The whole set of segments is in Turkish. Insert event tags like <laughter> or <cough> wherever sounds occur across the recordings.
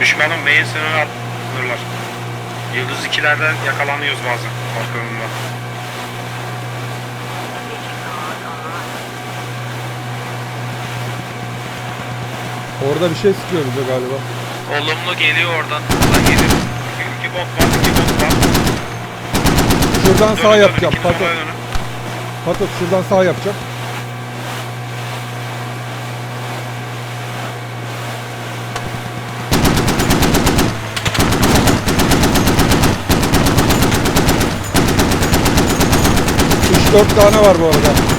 Düşmanın main sınırı sınırlar. Yıldız 2'lerden yakalanıyoruz bazen arkamında. Orada bir şey sıkıyor bize galiba. Olumlu geliyor oradan. Geliyor. İki bot var, iki bot var. Şuradan Dönün, sağ dönün, yapacağım. dönün. Patot şuradan sağ yapacağım. Üç dört tane var bu arada.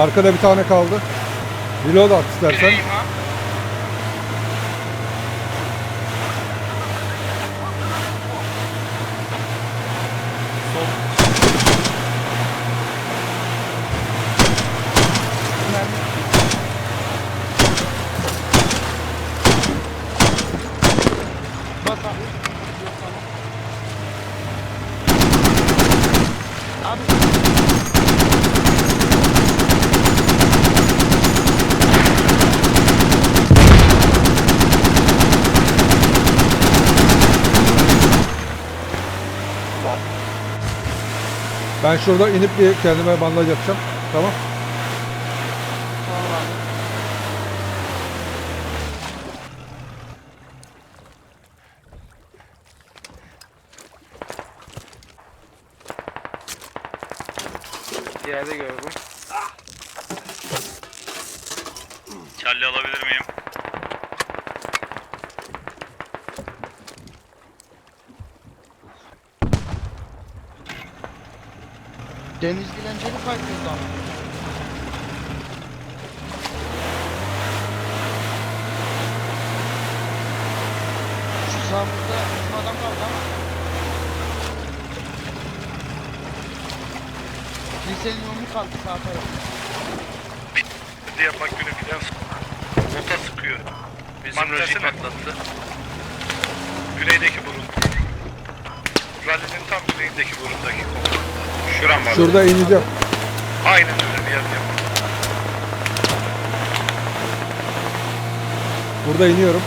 Arkada bir tane kaldı. Reload at istersen. Ben şurada inip bir kendime bandaj yapacağım. Tamam. Yerde gördüm. Deniz dilenceli fightlıyordu ama. Şu sağımızda bizim adam kaldı ama. Kilisenin yolunu kaldı sağ tarafı. Diye bak günü filan bota sıkıyor. Bizim Maddesi Recep ne? patlattı. Güneydeki burun. Rally'nin tam güneyindeki burundaki konu. Şuram var. Şurada ineceğim. Aynen öyle bir yer. Burada iniyorum.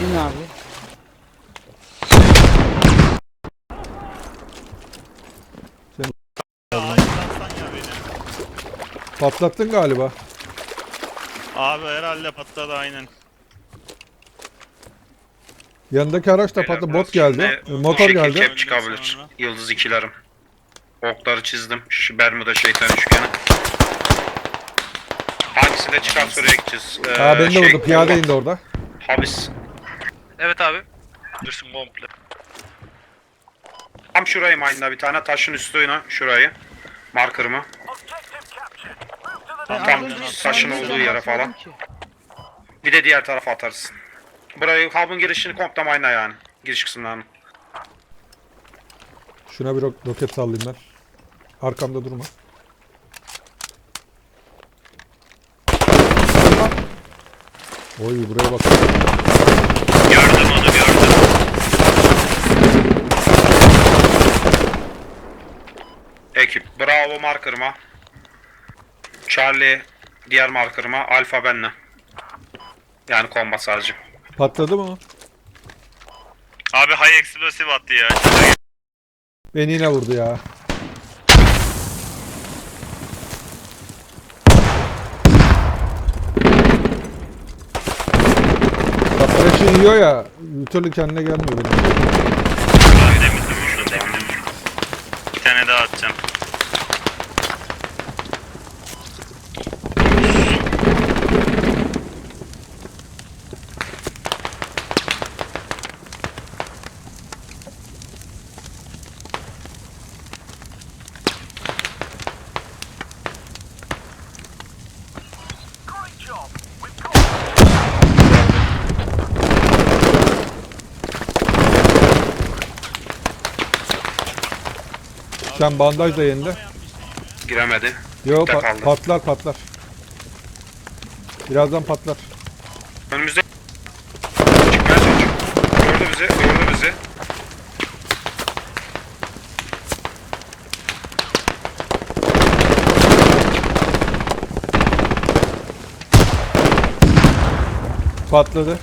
İn abi. Patlattın galiba. Abi herhalde patladı aynen. Yanındaki araç da patladı. Bot geldi. Şimdi Motor bu şekil geldi. Kep çıkabilir. Yıldız ikilerim. Okları çizdim. Şu Bermuda şeytan üçgeni. Hangisi de çıkarsa oraya gideceğiz. Ee, Ha beni de şey, vurdu. Piyade indi orada. Habis. Evet abi. Dursun komple. Tam şurayı mine'da bir tane taşın üstüne şurayı. Marker'ımı. Ben Tam taşın olduğu yere falan. Bir de diğer tarafa atarız. Burayı hub'ın girişini komple mine'la yani. Giriş kısımlarını. Şuna bir ro- roket sallayayım ben. Arkamda durma. Oy buraya bak. Gördüm onu gördüm. Ekip. Bravo marker'ıma. Charlie diğer marker'ıma. Alfa benle. Yani combat sadece. Patladı mı? Abi high explosive attı ya. Beni yine vurdu ya. Bak flash'ı yiyor ya. Bir türlü kendine gelmiyor benim. Demirdim şunu demirdim. Bir tane daha atacağım. Sen bandaj da yenide. Giremedi. Yok Tek kaldı. patlar patlar. Birazdan patlar. Önümüzde çıkmaya çalışıyor. Gördü bizi, gördü bizi. Patladı.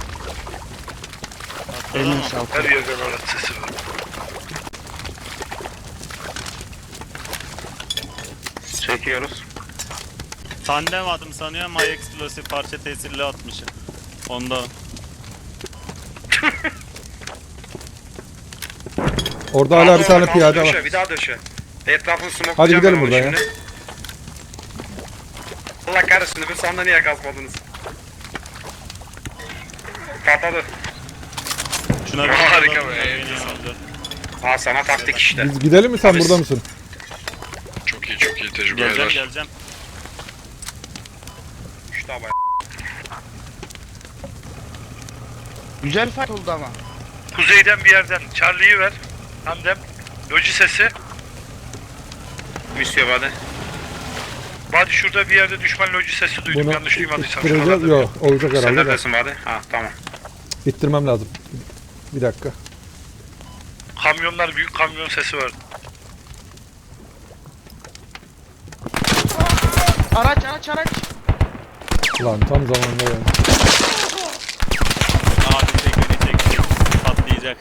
Eline sağlık. Her yerden araç sesi var. Çekiyoruz. Tandem adım sanıyorum High Explosive parça tesirli atmışım. Onda <laughs> Orada hala bir tane piyade var. Bir daha döşe. Etrafını smokelayacağım Hadi gidelim buradan ya. Allah kahretsin bir sanda niye kalkmadınız? Patladı. şuna bir Harika be. Ha sana taktik işte. Biz gidelim mi sen Abi- burada mısın? Çok iyi çok iyi tecrübe Geleceğim eder. geleceğim. Şu abi. Güzel fight oldu ama. Kuzeyden bir yerden Charlie'yi ver. Hamdem. Loji sesi. Müsyo hadi. Hadi şurada bir yerde düşman loji sesi duydum. Bunu Yanlış duymadıysam. ittireceğiz. şuralarda. Yok olacak Sen herhalde. de. neredesin hadi? Ha tamam. İttirmem lazım. Bir dakika. Kamyonlar büyük kamyon sesi var. Araç araç araç. Lan tam zamanında yani. Abi çek. Patlayacak.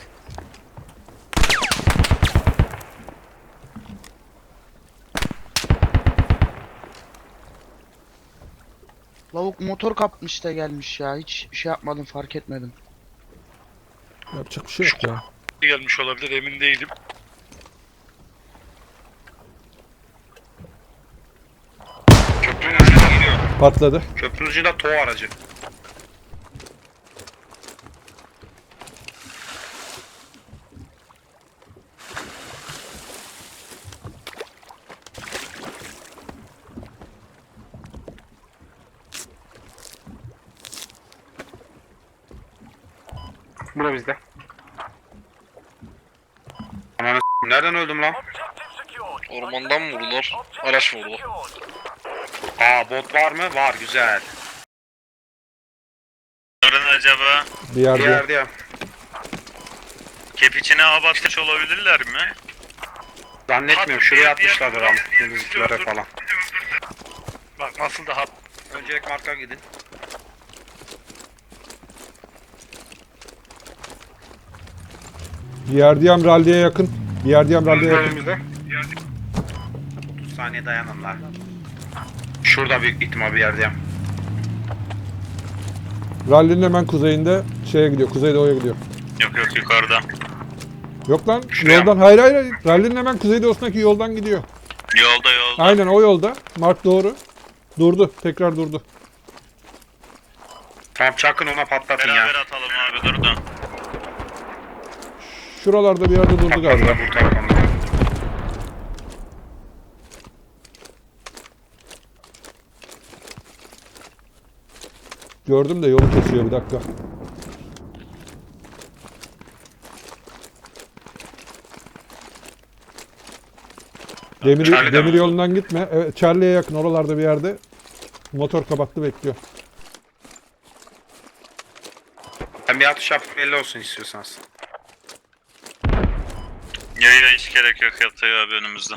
Lavuk motor kapmış da gelmiş ya. Hiç şey yapmadım fark etmedim. Yapacak bir şey yok ya. Gelmiş olabilir emin değilim. Köprünün ucuna gidiyor. Patladı. Köprünün ucunda tow aracı. Bura bizde. Ananı s**eyim, nereden öldüm lan? Ormandan mı vurdular? Araç vurdu. Aa bot var mı? Var güzel. Yarın acaba Bir Bir yerde. yerde ya. kep içine hava atmış olabilirler mi? Zannetmiyorum şuraya atmışlardır ama. Denizlere falan. Bak nasıl da hat. Öncelik marka gidin. Bir yerdeyim ralliye yakın. Bir yerdeyim ralliye yakın. Önümüzde. 30 saniye dayanın lan. Şurada büyük ihtimal bir yerdeyim. Rallinin hemen kuzeyinde şeye gidiyor. Kuzeydoğu'ya gidiyor. Yok yok yukarıda. Yok lan Şuraya yoldan. Hayır hayır. Rallinin hemen kuzeydoğusundaki yoldan gidiyor. Yolda yolda. Aynen o yolda. Mark doğru. Durdu. Tekrar durdu. Tamam çakın ona patlatın ya. Beraber atalım abi dur da. Şuralarda bir yerde durdu galiba. Patlatın bu tarafa. Gördüm de yolu kesiyor bir dakika. Demir, Charlie'de demir mi? yolundan gitme. Evet, Charlie'ye yakın oralarda bir yerde. Motor kapattı bekliyor. Ben bir atış yapıp belli olsun istiyorsanız. Yo yo hiç gerek yok yatıyor abi önümüzde.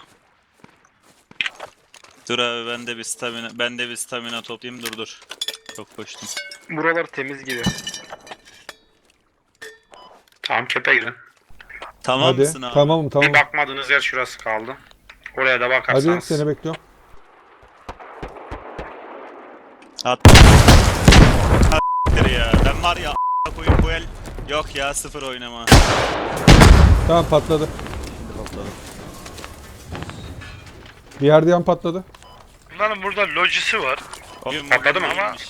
Dur abi ben de bir stamina ben de bir stamina toplayayım dur dur. Çok koştum. Buralar temiz gibi. Tamam kepe girin. Tamam Hadi. mısın abi? Tamam tamam. Bir bakmadığınız yer şurası kaldı. Oraya da bakarsanız. Hadi seni bekliyorum. At. At ya. Ben var ya a- koyayım bu el. Yok ya sıfır oynama. Tamam patladı. Şimdi patladı. Bir yerde yan patladı. Bunların burada lojisi var. Oyun Patladı bugün mı? iyiymiş